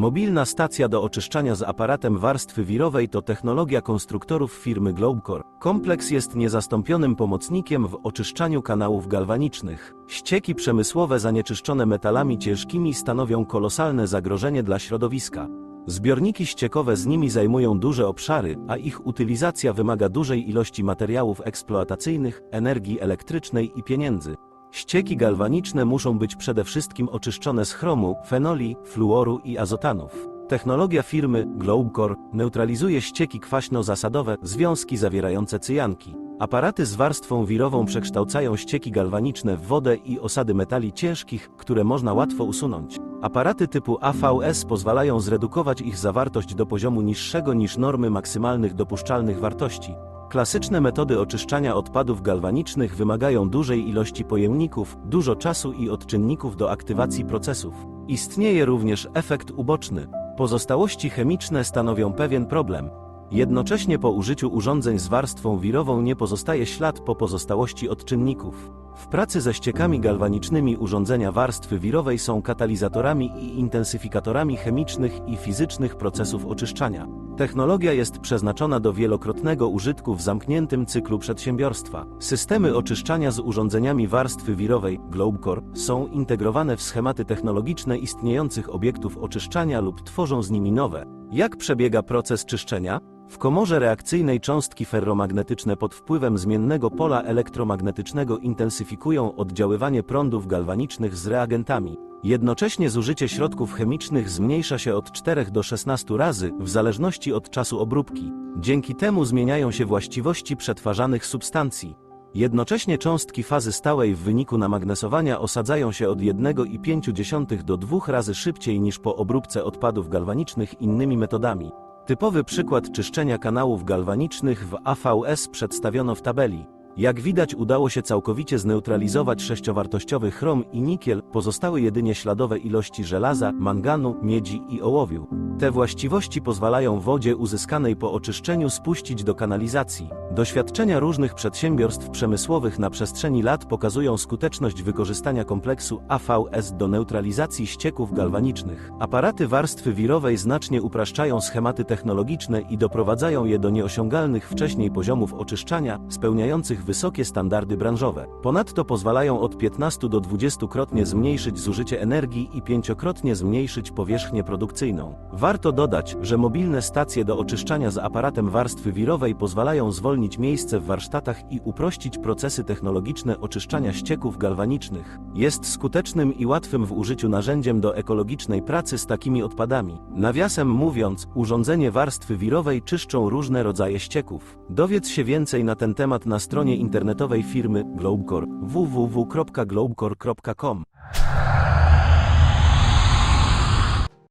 Mobilna stacja do oczyszczania z aparatem warstwy wirowej to technologia konstruktorów firmy Globecore. Kompleks jest niezastąpionym pomocnikiem w oczyszczaniu kanałów galwanicznych. Ścieki przemysłowe zanieczyszczone metalami ciężkimi stanowią kolosalne zagrożenie dla środowiska. Zbiorniki ściekowe z nimi zajmują duże obszary, a ich utylizacja wymaga dużej ilości materiałów eksploatacyjnych, energii elektrycznej i pieniędzy. Ścieki galwaniczne muszą być przede wszystkim oczyszczone z chromu, fenoli, fluoru i azotanów. Technologia firmy Globecore neutralizuje ścieki kwaśno-zasadowe, związki zawierające cyjanki. Aparaty z warstwą wirową przekształcają ścieki galwaniczne w wodę i osady metali ciężkich, które można łatwo usunąć. Aparaty typu AVS pozwalają zredukować ich zawartość do poziomu niższego niż normy maksymalnych dopuszczalnych wartości. Klasyczne metody oczyszczania odpadów galwanicznych wymagają dużej ilości pojemników, dużo czasu i odczynników do aktywacji procesów. Istnieje również efekt uboczny. Pozostałości chemiczne stanowią pewien problem. Jednocześnie po użyciu urządzeń z warstwą wirową nie pozostaje ślad po pozostałości odczynników. W pracy ze ściekami galwanicznymi urządzenia warstwy wirowej są katalizatorami i intensyfikatorami chemicznych i fizycznych procesów oczyszczania. Technologia jest przeznaczona do wielokrotnego użytku w zamkniętym cyklu przedsiębiorstwa. Systemy oczyszczania z urządzeniami warstwy wirowej Globecore są integrowane w schematy technologiczne istniejących obiektów oczyszczania lub tworzą z nimi nowe. Jak przebiega proces czyszczenia? W komorze reakcyjnej cząstki ferromagnetyczne pod wpływem zmiennego pola elektromagnetycznego intensyfikują oddziaływanie prądów galwanicznych z reagentami. Jednocześnie zużycie środków chemicznych zmniejsza się od 4 do 16 razy w zależności od czasu obróbki. Dzięki temu zmieniają się właściwości przetwarzanych substancji. Jednocześnie cząstki fazy stałej w wyniku namagnesowania osadzają się od 1,5 do 2 razy szybciej niż po obróbce odpadów galwanicznych innymi metodami. Typowy przykład czyszczenia kanałów galwanicznych w AVS przedstawiono w tabeli. Jak widać udało się całkowicie zneutralizować sześciowartościowy chrom i nikiel, pozostały jedynie śladowe ilości żelaza, manganu, miedzi i ołowiu. Te właściwości pozwalają wodzie uzyskanej po oczyszczeniu spuścić do kanalizacji. Doświadczenia różnych przedsiębiorstw przemysłowych na przestrzeni lat pokazują skuteczność wykorzystania kompleksu AVS do neutralizacji ścieków galwanicznych. Aparaty warstwy wirowej znacznie upraszczają schematy technologiczne i doprowadzają je do nieosiągalnych wcześniej poziomów oczyszczania, spełniających wysokie standardy branżowe. Ponadto pozwalają od 15 do 20-krotnie zmniejszyć zużycie energii i pięciokrotnie zmniejszyć powierzchnię produkcyjną. Warto dodać, że mobilne stacje do oczyszczania z aparatem warstwy wirowej pozwalają zwolnić miejsce w warsztatach i uprościć procesy technologiczne oczyszczania ścieków galwanicznych. Jest skutecznym i łatwym w użyciu narzędziem do ekologicznej pracy z takimi odpadami. Nawiasem mówiąc, urządzenie warstwy wirowej czyszczą różne rodzaje ścieków. Dowiedz się więcej na ten temat na stronie internetowej firmy Globecore www.globecore.com.